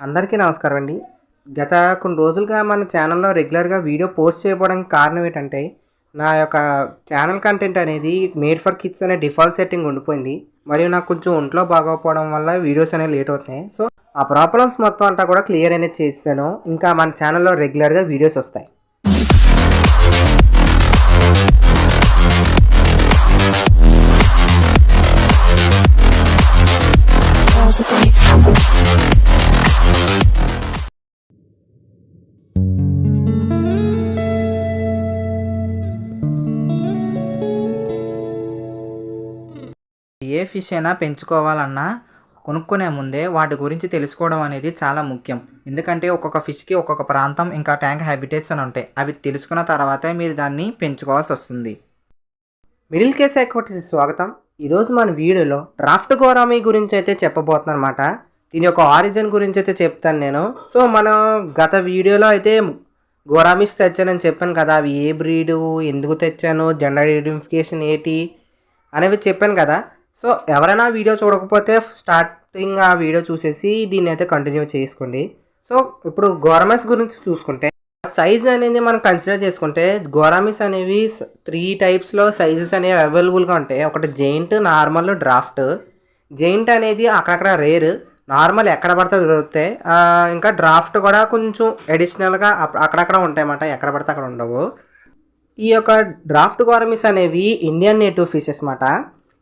అందరికీ నమస్కారం అండి. గత కొన్ని రోజులుగా మన ఛానల్లో రెగ్యులర్గా వీడియో పోస్ట్ చేయకపోవడానికి కారణం ఏంటంటే నా యొక్క ఛానల్ కంటెంట్ అనేది మేడ్ ఫర్ కిడ్స్ అనే డిఫాల్ట్ సెట్టింగ్ ఉండిపోయింది. మరియు నాకు కొంచెం ఒంట్లో బాగోకపోవడం వల్ల వీడియోస్ అనేవి లేట్ అవుతున్నాయి. సో ఆ ప్రాబ్లమ్స్ మొత్తం అంతా కూడా క్లియర్ అనేది చేసాను ఇంకా మన ఛానల్లో రెగ్యులర్గా వీడియోస్ వస్తాయి. ఏ ఫిష్ అయినా పెంచుకోవాలన్నా కొనుక్కునే ముందే వాటి గురించి తెలుసుకోవడం అనేది చాలా ముఖ్యం. ఎందుకంటే ఒక్కొక్క ఫిష్కి ఒక్కొక్క ప్రాంతం ఇంకా ట్యాంక్ హ్యాబిటేట్స్ అని ఉంటాయి. అవి తెలుసుకున్న తర్వాతే మీరు దాన్ని పెంచుకోవాల్సి వస్తుంది. మిడిల్ కేస్ ఎక్వటిస్ స్వాగతం. ఈరోజు మన వీడియోలో డ్రాఫ్ట్ గోరామి గురించి అయితే చెప్పబోతున్నాను అనమాట దీని యొక్క ఆరిజిన్ గురించి అయితే చెప్తాను నేను. సో మనం గత వీడియోలో అయితే గోరామిస్ తెచ్చానని చెప్పాను కదా. అవి ఏ బ్రీడు ఎందుకు తెచ్చాను జెండర్ ఐడెంటిఫికేషన్ ఏంటి అనేవి చెప్పాను కదా. సో ఎవరైనా వీడియో చూడకపోతే స్టార్టింగ్ ఆ వీడియో చూసేసి దీన్ని అయితే కంటిన్యూ చేసుకోండి. సో ఇప్పుడు గోరమస్ గురించి చూసుకుంటే సైజ్ అనేది మనం కన్సిడర్ చేసుకుంటే గోరామిస్ అనేవి త్రీ టైప్స్లో సైజెస్ అనేవి అవైలబుల్గా ఉంటాయి ఒకటి జెయింట్ నార్మల్ డ్రాఫ్ట్. జెయింట్ అనేది అక్కడక్కడ రేర్. నార్మల్ ఎక్కడ పడితే దొరుకుతాయి. ఇంకా డ్రాఫ్ట్ కూడా కొంచెం అడిషనల్గా అక్కడక్కడ ఉంటాయన్నమాట. ఎక్కడ పడితే అక్కడ ఉండవు. ఈ యొక్క డ్రాఫ్ట్ గోరమిస్ అనేవి ఇండియన్ నేటివ్ ఫిషెస్ అన్నమాట.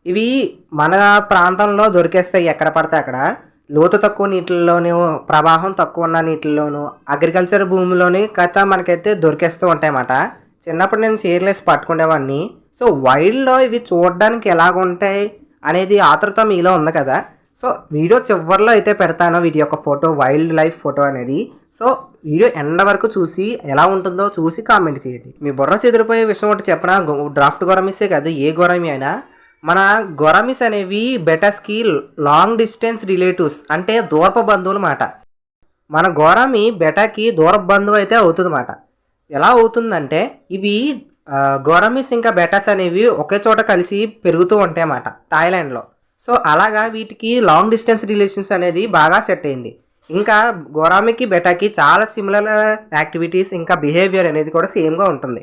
ఇవి మన ప్రాంతంలో దొరికేస్తాయి ఎక్కడ పడితే అక్కడ. లోతు తక్కువ నీటిల్లోనూ ప్రవాహం తక్కువ ఉన్న నీటిల్లోనూ అగ్రికల్చర్ భూమిలోని కథ మనకైతే దొరికేస్తూ ఉంటాయన్నమాట. చిన్నప్పుడు నేను చీరలేసి పట్టుకునేవాడిని. సో వైల్డ్లో ఇవి చూడడానికి ఎలాగ ఉంటాయి అనేది ఆతృత మీలో ఉంది కదా. సో వీడియో చివరిలో అయితే పెడతాను. వీటి యొక్క ఫోటో వైల్డ్ లైఫ్ ఫోటో అనేది. సో వీడియో ఎండ వరకు చూసి ఎలా ఉంటుందో చూసి కామెంట్ చేయండి. మీ బుర్ర చెదిరిపోయే విషయం ఒకటి చెప్పిన? డ్రాఫ్ట్ గొరమిసే కదా. ఏ గొరమి అయినా. మన గొరమిస్ అనేవి బెటస్కి లాంగ్ డిస్టెన్స్ రిలేటివ్స్ అంటే దూరపు బంధువులు మాట. మన గోరామి బెటాకి దూరపు బంధువు అయితే అవుతుంది మాట. ఎలా అవుతుందంటే ఇవి గోరమిస్ ఇంకా బెటాస్ అనేవి ఒకే చోట కలిసి పెరుగుతూ ఉంటాయి అన్నమాట థాయిలాండ్లో. సో అలాగా వీటికి లాంగ్ డిస్టెన్స్ రిలేషన్స్ అనేది బాగా సెట్ అయింది. ఇంకా గోరామికి బెటాకి చాలా సిమిలర్ యాక్టివిటీస్ ఇంకా బిహేవియర్ అనేది కూడా సేమ్గా ఉంటుంది.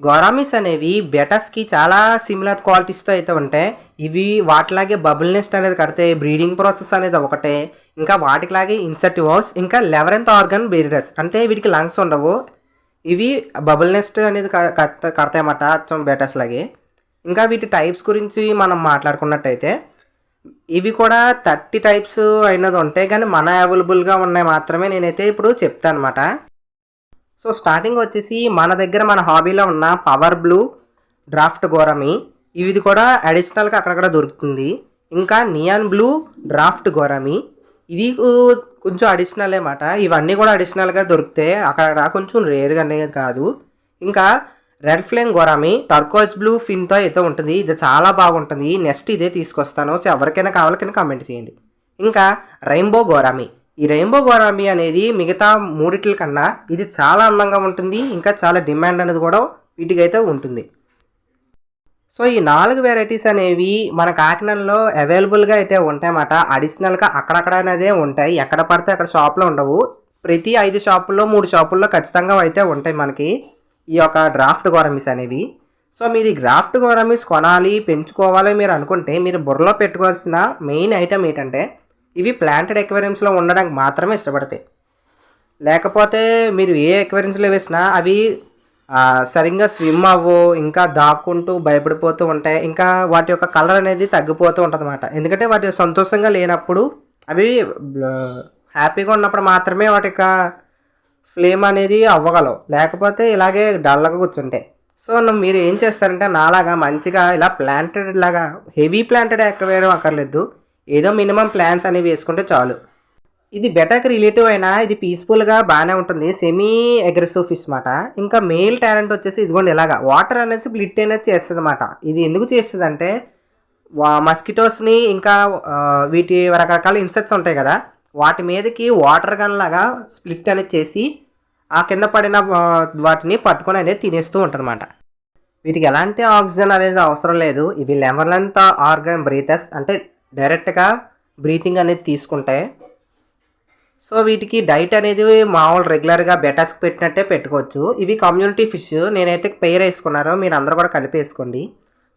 గోరామిస్ అనేవి బెటస్కి చాలా సిమిలర్ క్వాలిటీస్తో అయితే ఉంటాయి ఇవి వాటిలాగే బబుల్ నెస్ట్ అనేది కడితే బ్రీడింగ్ ప్రాసెస్ అనేది ఒకటే. ఇంకా వాటిలాగే ఇన్సెటివ్ హౌస్ ఇంకా లెవరెంత్ ఆర్గన్ బీడర్స్ అంటే వీటికి లంగ్స్ ఉండవు. ఇవి బబుల్ నెస్ట్ అనేది కడతాయన్నమాట అచ్చం బెటర్స్ లాగే. ఇంకా వీటి టైప్స్ గురించి మనం మాట్లాడుకున్నట్టయితే ఇవి కూడా థర్టీ టైప్స్ అయినది ఉంటాయి కానీ మన అవైలబుల్గా ఉన్నాయి మాత్రమే నేనైతే ఇప్పుడు చెప్తాను అనమాట సో స్టార్టింగ్ వచ్చేసి మన దగ్గర మన హాబీలో ఉన్న పవర్ బ్లూ డ్రాఫ్ట్ గోరమి ఇది కూడా అడిషనల్గా అక్కడక్కడ దొరుకుతుంది. ఇంకా నియాన్ బ్లూ డ్రాఫ్ట్ గోరమి ఇది కొంచెం అడిషనల్ అనమాట ఇవన్నీ కూడా అడిషనల్గా దొరుకుతాయి అక్కడ కొంచెం రేర్గా అనేది కాదు. ఇంకా red flame gourami turquoise blue ఫిన్తో అయితే ఉంటుంది. ఇది చాలా బాగుంటుంది. నెక్స్ట్ ఇదే తీసుకొస్తాను. సో ఎవరికైనా కావాలకైనా కింద కామెంట్ చేయండి. ఇంకా రెయిన్బో గోరామి. ఈ రెయిన్బో గోరామి అనేది మిగతా మూడిట్ల కన్నా ఇది చాలా అందంగా ఉంటుంది ఇంకా చాలా డిమాండ్ అనేది కూడా వీటికైతే ఉంటుంది. సో ఈ నాలుగు వెరైటీస్ అనేవి మన కాకినాడలో అవైలబుల్గా అయితే ఉంటాయన్నమాట. అడిషనల్గా అక్కడక్కడ అనేదే ఉంటాయి. ఎక్కడ పడితే అక్కడ షాప్లో ఉండవు. ప్రతి ఐదు షాపుల్లో మూడు షాపుల్లో ఖచ్చితంగా అయితే ఉంటాయి మనకి ఈ యొక్క డ్రాఫ్ట్ గోరమిస్ అనేవి. సో మీరు ఈ డ్రాఫ్ట్ గోరమిస్ కొనాలి పెంచుకోవాలి మీరు అనుకుంటే మీరు బుర్రలో పెట్టుకోవాల్సిన మెయిన్ ఐటమ్ ఏంటంటే ఇవి ప్లాంటెడ్ ఎక్వేరియంస్లో ఉండడానికి మాత్రమే ఇష్టపడతాయి. లేకపోతే మీరు ఏ ఎక్వేరియమ్స్లో వేసినా అవి సరిగ్గా స్విమ్ అవ్వు ఇంకా దాక్కుంటూ భయపడిపోతూ ఉంటాయి. ఇంకా వాటి యొక్క కలర్ అనేది తగ్గిపోతూ ఉంటుంది అనమాట ఎందుకంటే వాటి సంతోషంగా లేనప్పుడు అవి హ్యాపీగా ఉన్నప్పుడు మాత్రమే వాటి యొక్క ఫ్లేమ్ అనేది అవ్వగలవు. లేకపోతే ఇలాగే డల్గా కూర్చుంటాయి సో మీరు ఏం చేస్తారంటే నాలాగా మంచిగా ఇలా ప్లాంటెడ్ లాగా హెవీ ప్లాంటెడ్ ఎక్కవేయడం అక్కర్లేదు. ఏదో మినిమం ప్లాన్స్ అనేవి వేసుకుంటే చాలు. ఇది బెటర్కి రిలేటివ్ అయినా ఇది పీస్ఫుల్గా బాగానే ఉంటుంది. సెమీ అగ్రెసివ్ ఫిష్ మాట. ఇంకా మెయిల్ టాలెంట్ వచ్చేసి ఇదిగోండి ఇలాగా. వాటర్ అనేసి బ్లిట్ అనేది చేస్తుంది అనమాట ఇది ఎందుకు చేస్తుంది అంటే మస్కిటోస్ని ఇంకా వీటి రకరకాల ఇన్సెక్ట్స్ ఉంటాయి కదా. వాటి మీదకి వాటర్ గన్ లాగా స్ప్లిట్ అనేది చేసి ఆ కింద పడిన వాటిని పట్టుకొని అనేది తినేస్తూ ఉంటుందన్నమాట. వీటికి ఎలాంటి ఆక్సిజన్ అనేది అవసరం లేదు. ఇవి లెమర్లెంత్ ఆర్గన్ బ్రీతర్స్ అంటే డైరెక్ట్గా బ్రీతింగ్ అనేది తీసుకుంటాయి సో వీటికి డైట్ అనేది మామూలు రెగ్యులర్గా బెటాస్కి పెట్టినట్టే పెట్టుకోవచ్చు. ఇవి కమ్యూనిటీ ఫిష్ నేనైతే పేర్ వేసుకున్నారో మీరు అందరూ కూడా కలిపి వేసుకోండి.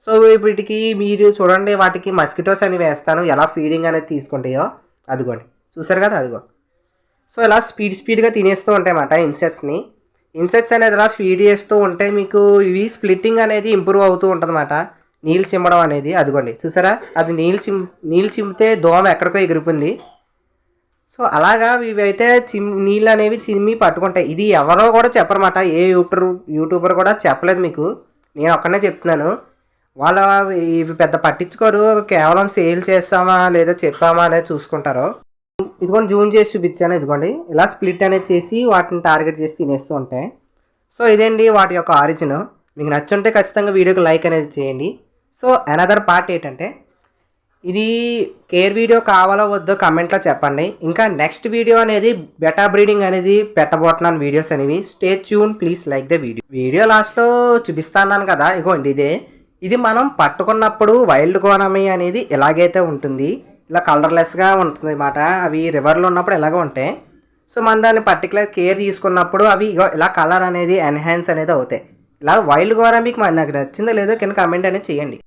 సో వీటికి మీరు చూడండి వాటికి మస్కిటోస్ అని వేస్తాను. ఎలా ఫీడింగ్ అనేది తీసుకుంటాయో అదిగోండి. చూసారు కదా అదిగో. సో ఇలా స్పీడ్ స్పీడ్గా తినేస్తూ ఉంటాయి అన్నమాట ఇన్సెట్స్ని. ఇన్సెట్స్ అనేది ఇలా ఫీడ్ చేస్తూ ఉంటే మీకు ఇవి స్ప్లిట్టింగ్ అనేది ఇంప్రూవ్ అవుతూ ఉంటుందన్నమాట. నీళ్ళు చిమ్మడం అనేది అదిగోండి. చూసారా? అది నీళ్ళు చిమ్ నీళ్ళు చిమ్మితే దోమ ఎక్కడికో ఎగిరిపోయింది. సో అలాగా ఇవైతే చిమ్ నీళ్ళు అనేవి చిమ్మి పట్టుకుంటాయి. ఇది ఎవరో కూడా చెప్పరమాట ఏ యూట్యూబర్ యూట్యూబర్ కూడా చెప్పలేదు మీకు. నేను ఒక్కనే చెప్తున్నాను. వాళ్ళ ఇవి పెద్ద పట్టించుకోరు. కేవలం సేల్ చేస్తామా లేదా చెప్పామా అనేది చూసుకుంటారు. ఇదిగోండి జూమ్ చేసి చూపించాను ఇదిగోండి. ఇలా స్ప్లిట్ అనేది చేసి వాటిని టార్గెట్ చేసి తినేస్తూ ఉంటాయి. సో ఇదేంటి వాటి యొక్క ఆరిజిన్. మీకు నచ్చుంటే ఖచ్చితంగా వీడియోకి లైక్ అనేది చేయండి. సో అనదర్ పార్ట్ ఏంటంటే ఇది కేర్ వీడియో కావాలో వద్దో కమెంట్లో చెప్పండి. ఇంకా నెక్స్ట్ వీడియో అనేది బెటా బ్రీడింగ్ అనేది పెట్టబోతున్నాను వీడియోస్ అనేవి. Stay tune please like the video video లాస్ట్లో చూపిస్తాను కదా ఇగోండి ఇదే. ఇది మనం పట్టుకున్నప్పుడు వైల్డ్ కోనమీ అనేది ఇలాగైతే ఉంటుంది ఇలా కలర్లెస్గా ఉంటుంది అన్నమాట. అవి రివర్లో ఉన్నప్పుడు ఎలాగో ఉంటాయి. సో మనం దాన్ని పర్టికులర్ కేర్ తీసుకున్నప్పుడు అవి ఇలా కలర్ అనేది ఎన్హాన్స్ అనేది అవుతాయి. ఇలా వైల్డ్ గోరామికి మరి నాకు నచ్చిందో లేదో కింద కమెంట్ అనేది చేయండి.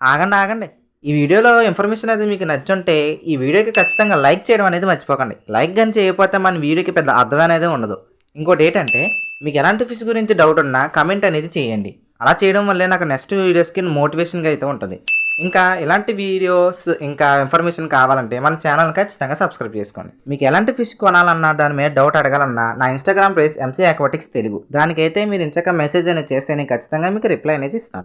ఆగండి ఆగండి. ఈ వీడియోలో ఇన్ఫర్మేషన్ అనేది మీకు నచ్చుంటే ఈ వీడియోకి ఖచ్చితంగా లైక్ చేయడం అనేది మర్చిపోకండి. లైక్ కానీ చేయకపోతే మన వీడియోకి పెద్ద అర్థం అనేది ఉండదు. ఇంకోటి ఏంటంటే మీకు ఎలాంటి ఫిష్ గురించి డౌట్ ఉన్నా కమెంట్ అనేది చేయండి. అలా చేయడం వల్లే నాకు నెక్స్ట్ వీడియోస్కి మోటివేషన్గా అయితే ఉంటుంది. ఇంకా ఇలాంటి వీడియోస్ ఇంకా ఇన్ఫర్మేషన్ కావాలంటే మన ఛానల్ ఖచ్చితంగా సబ్స్క్రైబ్ చేసుకోండి. మీకు ఎలాంటి ఫిష్ కొనాలన్నా దాని మీద డౌట్ అడగాలన్నా నా Instagram page MC Aquatics Telugu. దానికైతే మీరు ఇంచక మెసేజ్ అనేది చేస్తే నేను ఖచ్చితంగా మీకు రిప్లై అనేది ఇస్తాను.